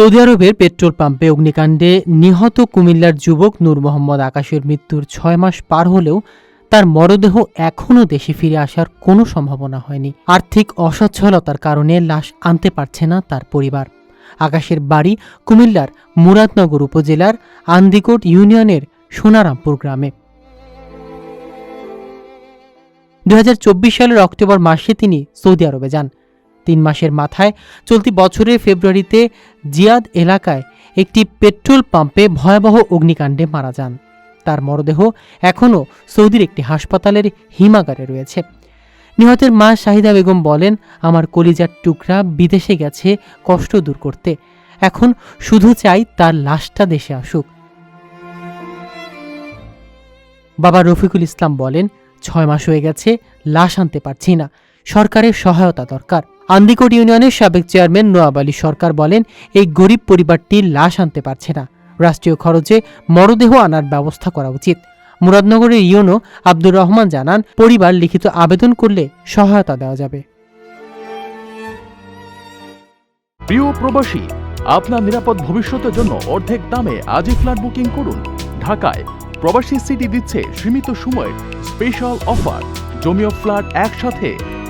Saudi আরবের petrol পাম্পে অগ্নিকাণ্ডে নিহত কুমিল্লার যুবক নূর মোহাম্মদ আকাশের মৃত্যুর ছয় মাস পার হলেও তার মরদেহ এখনও দেশে ফিরে আসার কোনো সম্ভাবনা হয়নি। আর্থিক অসচ্ছলতার কারণে লাশ আনতে পারছে না তার পরিবার। আকাশের বাড়ি কুমিল্লার মুরাদনগর উপজেলার আন্দিকোট ইউনিয়নের সোনারামপুর গ্রামে। দু হাজার চব্বিশ সালের অক্টোবর মাসে তিনি সৌদি আরবে যান। তিন মাসের মাথায় চলতি বছরের ফেব্রুয়ারিতে জিয়াদ এলাকায় একটি পেট্রোল পাম্পে ভয়াবহ অগ্নিকাণ্ডে মারা যান। তার মরদেহ এখনও সৌদির একটি হাসপাতালের হিমাগারে রয়েছে। নিহতের মা শাহিদা বেগম বলেন, আমার কলিজার টুকরা বিদেশে গেছে কষ্ট দূর করতে। এখন শুধু চাই তার লাশটা দেশে আসুক। বাবা রফিকুল ইসলাম বলেন, ছয় মাস হয়ে গেছে, লাশ আনতে পারছি না। সরকারের সহায়তা দরকার। আন্দিকোট ইউনিয়নের সাবেক চেয়ারম্যান নোয়াব আলী সরকার বলেন, এই গরিব পরিবারটি লাশ আনতে পারছে না। রাষ্ট্রীয় খরচে মরদেহ আনার ব্যবস্থা করা উচিত। মুরাদনগরের ইউনো আব্দুর রহমান জানান, পরিবার লিখিত আবেদন করলে সহায়তা দেওয়া যাবে। প্রিয় প্রবাসী, আপনার নিরাপদ ভবিষ্যতের জন্য অর্ধেক দামে আজই ফ্ল্যাট বুকিং করুন। ঢাকায় প্রবাসী সিটি দিচ্ছে সীমিত সময়ের স্পেশাল অফার। জমিও ফ্ল্যাট একসাথে